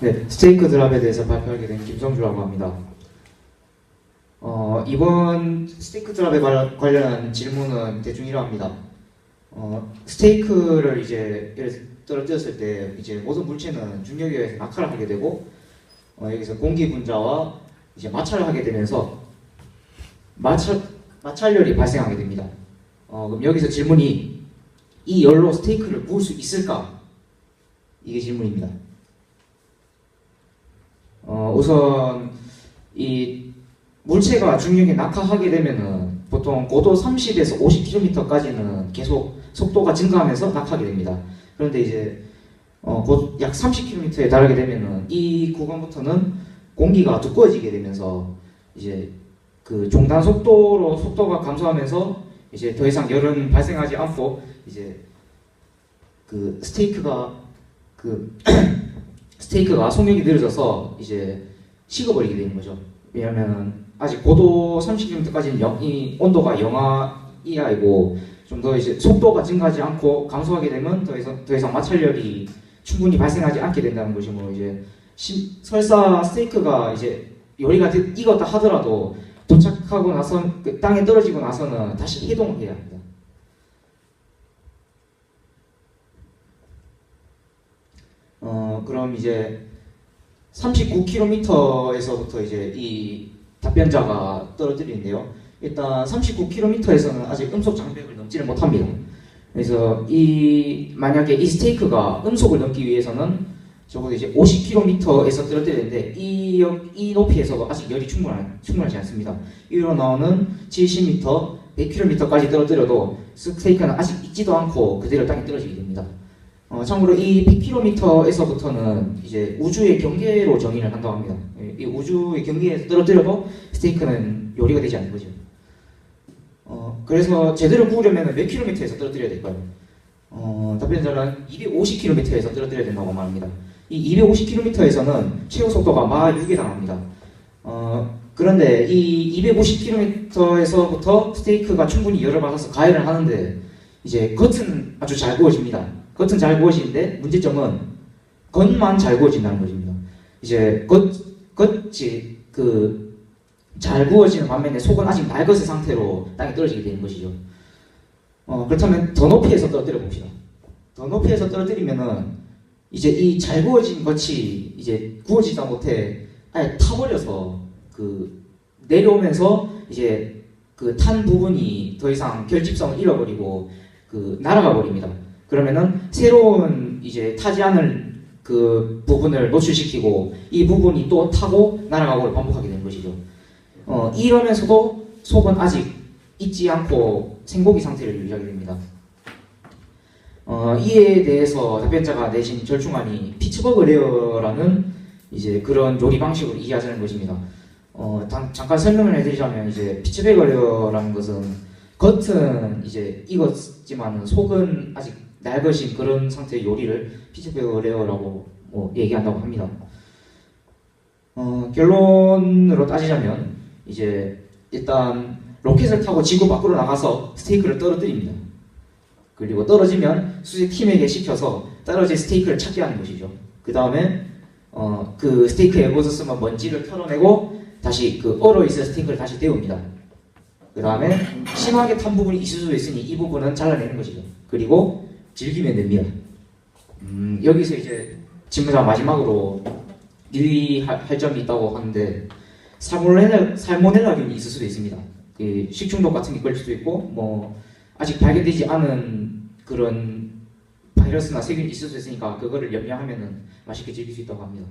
네, 스테이크 드랍에 대해서 발표하게 된 김성주라고 합니다. 어, 이번 스테이크 드랍에 관- 관련한 질문은 대충 이러합니다. 어, 스테이크를 이제 떨어뜨렸을 때 이제 모든 물체는 중력에 의해서 낙하를 하게 되고 어, 여기서 공기 분자와 이제 마찰을 하게 되면서 마찰 마찰열이 발생하게 됩니다. 어, 그럼 여기서 질문이 이 열로 스테이크를 구울 수 있을까? 이게 질문입니다. 어, 우선 이 물체가 중력에 낙하하게 되면은 보통 고도 30에서 50km까지는 계속 속도가 증가하면서 낙하게 됩니다. 그런데 이제 어, 곧약 30km에 달하게 되면은 이 구간부터는 공기가 두꺼워지게 되면서 이제 그 종단 속도로 속도가 감소하면서 이제 더 이상 열은 발생하지 않고 이제 그 스테이크가 그 스테이크가 속력이 느려져서 이제 식어버리게 되는 거죠. 왜냐하면 아직 고도 30km까지는 영, 이 온도가 영하 이하이고 좀 더 이제 속도가 증가하지 않고 감소하게 되면 더 이상 더 이상 마찰열이 충분히 발생하지 않게 된다는 것이므로 이제 시- 설사 스테이크가 이제 요리가 되- 익었다 하더라도 도착하고 나서 그 땅에 떨어지고 나서는 다시 해동을 해야 합니다. 어 그럼 이제 39km에서부터 이제 이 답변자가 떨어뜨리는데요. 일단 39km에서는 아직 음속 장벽을 넘지를 못합니다. 그래서 이 만약에 이 스테이크가 음속을 넘기 위해서는 적어도 이제 50km에서 떨어뜨려야 되는데 이, 역- 이 높이에서 아직 열이 충분하, 충분하지 않습니다. 이로 나오는 70m, 100km까지 떨어뜨려도 스테이크는 아직 익지도 않고 그대로 땅에 떨어지게 됩니다. 어, 참고로 이 100km에서부터는 이제 우주의 경계로 정의를 한다고 합니다. 이 우주의 경계에서 떨어뜨려도 스테이크는 요리가 되지 않는 거죠. 어, 그래서 제대로 구우려면 몇 킬로미터에서 떨어뜨려야 될까요? 어, 답변자는 250km에서 떨어뜨려야 된다고 말합니다. 이 250km에서는 최고 속도가 마 6에 달합니다. 어, 그런데 이 250km에서부터 스테이크가 충분히 열을 받아서 가열을 하는데 이제 겉은 아주 잘 구워집니다. 겉은 잘 구워지는데 문제점은 겉만 잘 구워진다는 것입니다. 이제 겉 겉이 그 잘 구워지는 반면에 속은 아직 맑은 상태로 땅에 떨어지게 되는 것이죠. 어, 그렇다면 더 높이에서 떨어뜨려 봅시다. 더 높이에서 떨어뜨리면은 이제 이 잘 구워진 것이 이제 구워지다 못해 아예 타버려서 그 내려오면서 이제 그 탄 부분이 더 이상 결집성을 잃어버리고 그 날아가 버립니다. 그러면은 새로운 이제 타지 않을 그 부분을 노출시키고 이 부분이 또 타고 날아가고 반복하게 되는 것이죠. 어, 이러면서도 속은 아직 잊지 않고 생고기 상태를 유지하게 됩니다. 어, 이에 대해서 답변자가 내신 절충안이 피츠버그 레어라는 이제 그런 요리 방식으로 이해하자는 것입니다. 어, 잠- 잠깐 설명을 해드리자면 이제 피츠버그 레어라는 것은 겉은 이제 익었지만 속은 아직 낡으신 그런 상태의 요리를 피츠버그 레어라고 뭐 얘기한다고 합니다. 어, 결론으로 따지자면 이제 일단 로켓을 타고 지구 밖으로 나가서 스테이크를 떨어뜨립니다. 그리고 떨어지면 수직 팀에게 시켜서 떨어진 스테이크를 찾게 하는 것이죠. 그 다음에 어, 그 스테이크에 묻었으면 먼지를 털어내고 다시 그 얼어 있을 스테이크를 다시 데웁니다. 그 다음에 심하게 탄 부분이 있을 수도 있으니 이 부분은 잘라내는 것이죠. 그리고 즐기면 됩니다. 음, 여기서 이제 질문자 마지막으로 유의할 할 점이 있다고 하는데 살모넬라, 살모넬라균이 있을 수도 있습니다. 그 식중독 같은 게 걸릴 수도 있고 뭐 아직 발견되지 않은 그런 바이러스나 세균이 있을 수 있으니까 그거를 염려하면은 맛있게 즐길 수 있다고 합니다.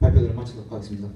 발표를 마치도록 하겠습니다.